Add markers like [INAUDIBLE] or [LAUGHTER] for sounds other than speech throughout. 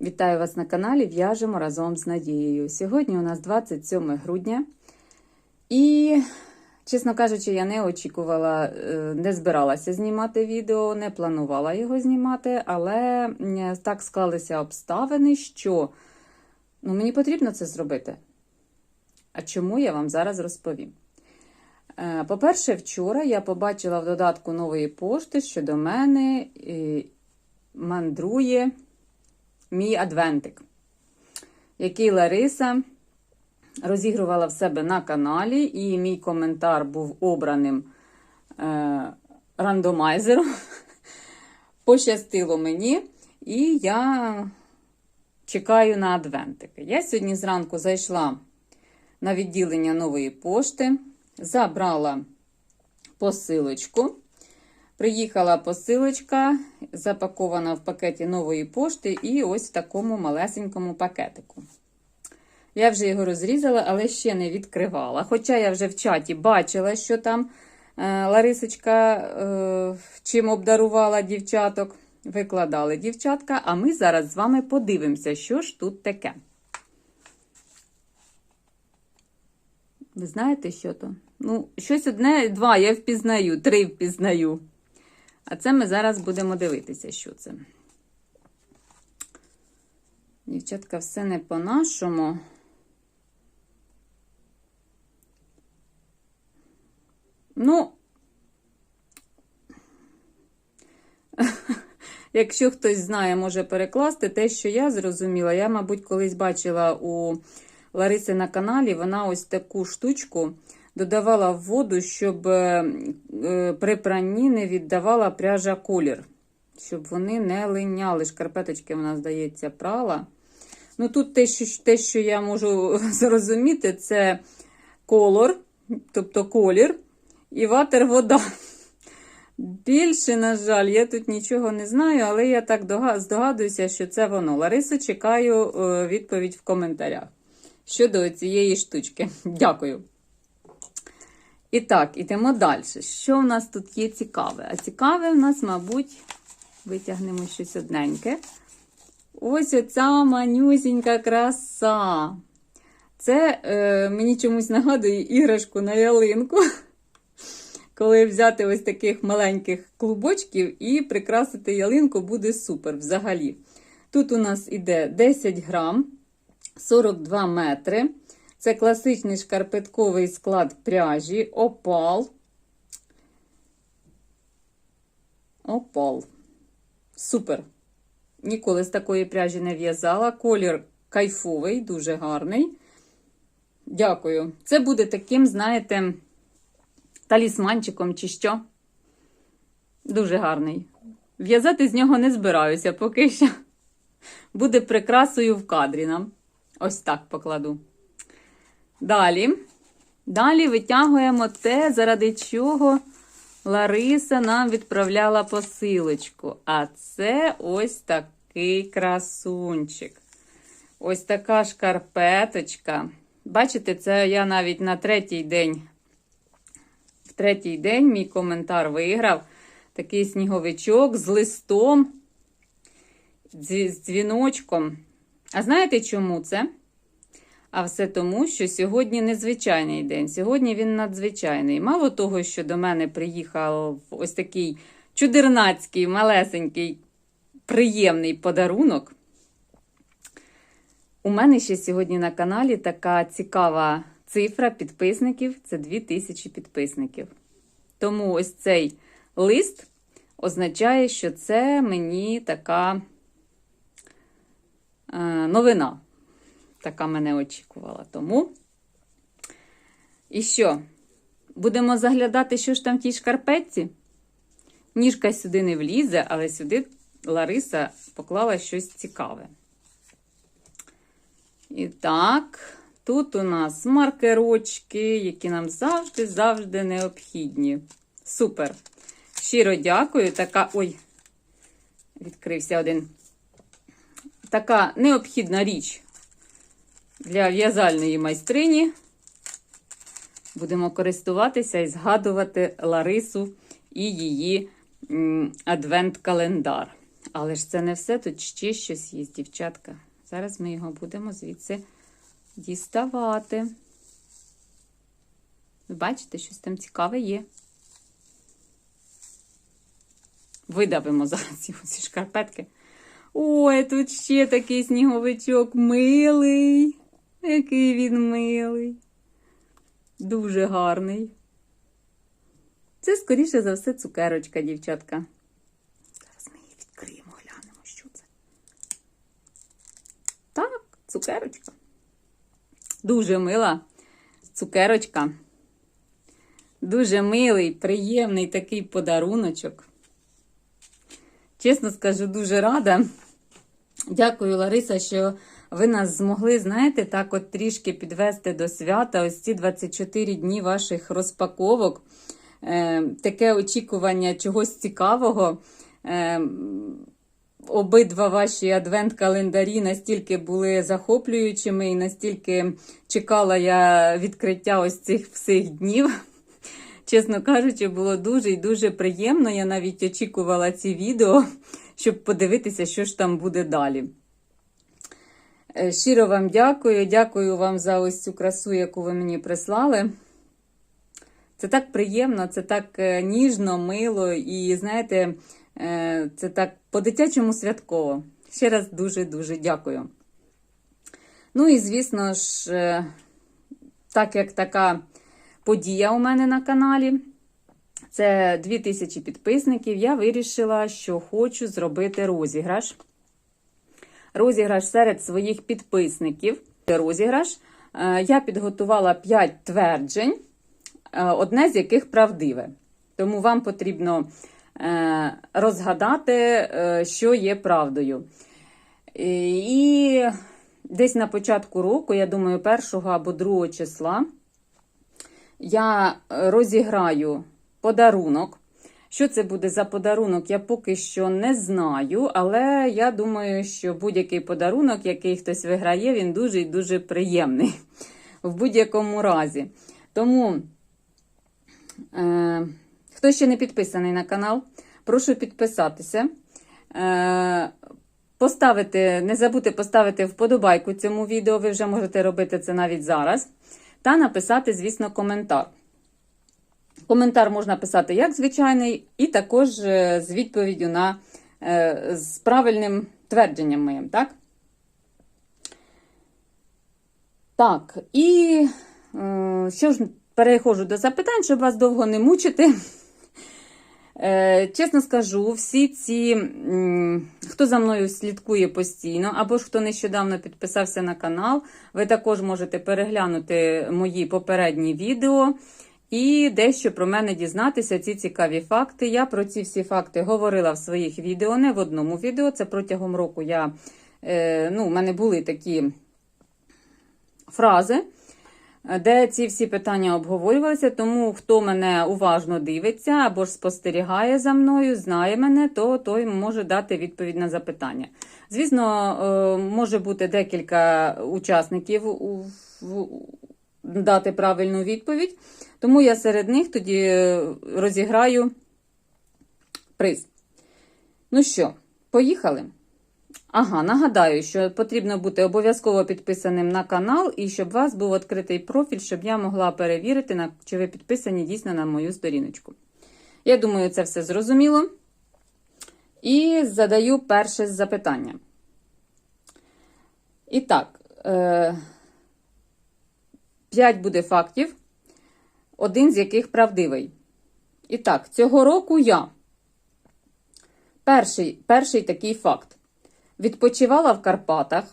Вітаю вас на каналі В'яжемо разом з Надією. Сьогодні у нас 27 грудня, і, чесно кажучи, я не очікувала, е, не збиралася знімати відео, не планувала його знімати, але так склалися обставини, що ну, мені потрібно це зробити. А чому я вам зараз розповім? Е, По-перше, вчора я побачила в додатку нової пошти, що до мене е, мандрує мій адвентик, який Лариса розігрувала в себе на каналі, і мій коментар був обраним е, рандомайзером. [LAUGHS] Пощастило мені, і я чекаю на адвентики. Я сьогодні зранку зайшла на відділення нової пошти, забрала посилочку. Приїхала посилочка, запакована в пакеті нової пошти, і ось в такому малесенькому пакетику. Я вже його розрізала, але ще не відкривала. Хоча я вже в чаті бачила, що там е, Ларисочка е, чим обдарувала дівчаток. Викладали дівчатка, а ми зараз з вами подивимося, що ж тут таке. Ви знаєте, що то? Ну, щось одне, два я впізнаю, три впізнаю. А це ми зараз будемо дивитися, що це. Дівчатка, все не по-нашому. Ну, [LAUGHS] якщо хтось знає, може перекласти те, що я зрозуміла. Я, мабуть, колись бачила у Лариси на каналі, вона ось таку штучку додавала в воду, щоб е, при пранні не віддавала пряжа колір, щоб вони не линяли. Шкарпеточки, вона, здається, прала. Ну, тут те, що, те, що я можу [LAUGHS] зрозуміти, це колор, тобто колір, і ватер вода. Більше, на жаль, я тут нічого не знаю, але я так здогадуюся, що це воно. Ларисо, чекаю відповідь в коментарях щодо цієї штучки. Дякую. І так, ідемо далі. Що в нас тут є цікаве? А цікаве в нас, мабуть, витягнемо щось одненьке. Ось оця манюсінька краса. Це е, мені чомусь нагадує іграшку на ялинку. [LAUGHS] Коли взяти ось таких маленьких клубочків і прикрасити ялинку, буде супер взагалі. Тут у нас іде 10 грам, 42 метри. Це класичний шкарпетковий склад пряжі, опал. Опал. Супер. Ніколи з такої пряжі не в'язала. Колір кайфовий, дуже гарний. Дякую. Це буде таким, знаєте, талісманчиком чи що. Дуже гарний. В'язати з нього не збираюся, поки що буде прикрасою в кадрі нам. Ось так покладу. Далі. Далі витягуємо те, заради чого Лариса нам відправляла посилочку. А це ось такий красунчик. Ось така шкарпеточка. Бачите, це я навіть на третій день. В третій день мій коментар виграв. Такий сніговичок з листом, з дзвіночком. А знаєте, чому це? А все тому, що сьогодні незвичайний день. Сьогодні він надзвичайний. Мало того, що до мене приїхав ось такий чудернацький, малесенький, приємний подарунок. У мене ще сьогодні на каналі така цікава цифра підписників це 2000 підписників. Тому ось цей лист означає, що це мені така е, новина така мене очікувала. Тому. І що? Будемо заглядати, що ж там в тій шкарпетці? Ніжка сюди не влізе, але сюди Лариса поклала щось цікаве. І так, тут у нас маркерочки, які нам завжди-завжди необхідні. Супер! Щиро дякую. Така. Ой, відкрився один. Така необхідна річ для в'язальної майстрині. Будемо користуватися і згадувати Ларису і її адвент-календар. Але ж це не все, тут ще щось є, дівчатка. Зараз ми його будемо звідси діставати. Ви бачите, щось там цікаве є. Видавимо зараз його ці шкарпетки. Ой, тут ще такий сніговичок милий. Який він милий. Дуже гарний. Це, скоріше за все, цукерочка, дівчатка. Зараз ми її відкриємо, глянемо, що це. Так, цукерочка. Дуже мила цукерочка. Дуже милий, приємний такий подаруночок. Чесно скажу, дуже рада. Дякую, Лариса, що ви нас змогли, знаєте, так от трішки підвести до свята. Ось ці 24 дні ваших розпаковок. Е, таке очікування чогось цікавого. Е, обидва ваші адвент-календарі настільки були захоплюючими і настільки чекала я відкриття ось цих всіх днів. Чесно кажучи, було дуже і дуже приємно. Я навіть очікувала ці відео, щоб подивитися, що ж там буде далі. Е, Щиро вам дякую. Дякую вам за ось цю красу, яку ви мені прислали. Це так приємно, це так е, ніжно, мило і, знаєте, е, це так по-дитячому святково. Ще раз дуже-дуже дякую. Ну і, звісно ж, так як така подія у мене на каналі, це 2000 підписників, я вирішила, що хочу зробити розіграш. Розіграш серед своїх підписників. Розіграш. Е, Я підготувала 5 тверджень, е, одне з яких правдиве. Тому вам потрібно е, розгадати, що є правдою. І десь на початку року, я думаю, 1 або 2 числа, я розіграю подарунок. Що це буде за подарунок, я поки що не знаю, але я думаю, що будь-який подарунок, який хтось виграє, він дуже і дуже приємний [LAUGHS] в будь-якому разі. Тому, е, хто ще не підписаний на канал, прошу підписатися. Е, Поставити, не забудьте поставити вподобайку цьому відео, ви вже можете робити це навіть зараз. Та написати, звісно, коментар. Коментар можна писати як звичайний, і також е, з відповіддю на е, з правильним твердженням моїм, так? Так, і е, що ж, переходжу до запитань, щоб вас довго не мучити. Чесно скажу, всі ці, хто за мною слідкує постійно, або ж хто нещодавно підписався на канал, ви також можете переглянути мої попередні відео і дещо про мене дізнатися, ці цікаві факти. Я про ці всі факти говорила в своїх відео, не в одному відео. Це протягом року я, е, ну, в мене були такі фрази де ці всі питання обговорювалися. Тому хто мене уважно дивиться або ж спостерігає за мною, знає мене, то той може дати відповідь на запитання. Звісно, е, може бути декілька учасників у- дати правильну відповідь, тому я серед них тоді розіграю приз. Ну що, поїхали? Ага, нагадаю, що потрібно бути обов'язково підписаним на канал і щоб у вас був відкритий профіль, щоб я могла перевірити, чи ви підписані дійсно на мою сторіночку. Я думаю, це все зрозуміло. І задаю перше запитання. І так, е, 5 буде фактів, один з яких правдивий. І так, цього року я. Перший, перший такий факт. Відпочивала в Карпатах.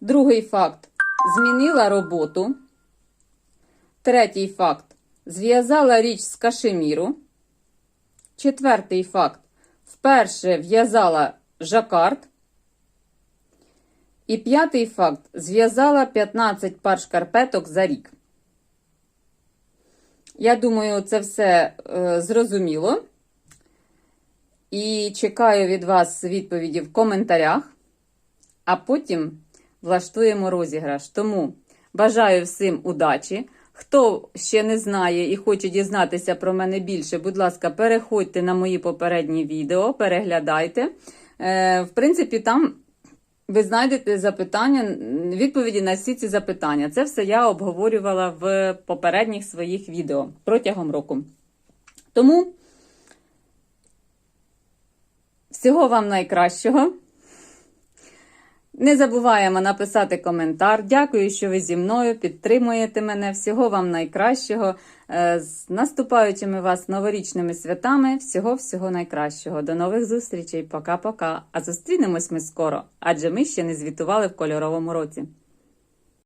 Другий факт. Змінила роботу. Третій факт. Зв'язала річ з кашеміру. Четвертий факт. Вперше в'язала жакард. І п'ятий факт. Зв'язала 15 пар шкарпеток за рік. Я думаю, це все е, зрозуміло. І чекаю від вас відповіді в коментарях, а потім влаштуємо розіграш. Тому бажаю всім удачі. Хто ще не знає і хоче дізнатися про мене більше, будь ласка, переходьте на мої попередні відео, переглядайте. Е, В принципі, там ви знайдете запитання, відповіді на всі ці запитання. Це все я обговорювала в попередніх своїх відео протягом року. Тому всього вам найкращого. Не забуваємо написати коментар. Дякую, що ви зі мною підтримуєте мене. Всього вам найкращого. Е, З наступаючими вас новорічними святами. Всього всього найкращого. До нових зустрічей. Пока-пока. А зустрінемось ми скоро, адже ми ще не звітували в кольоровому році.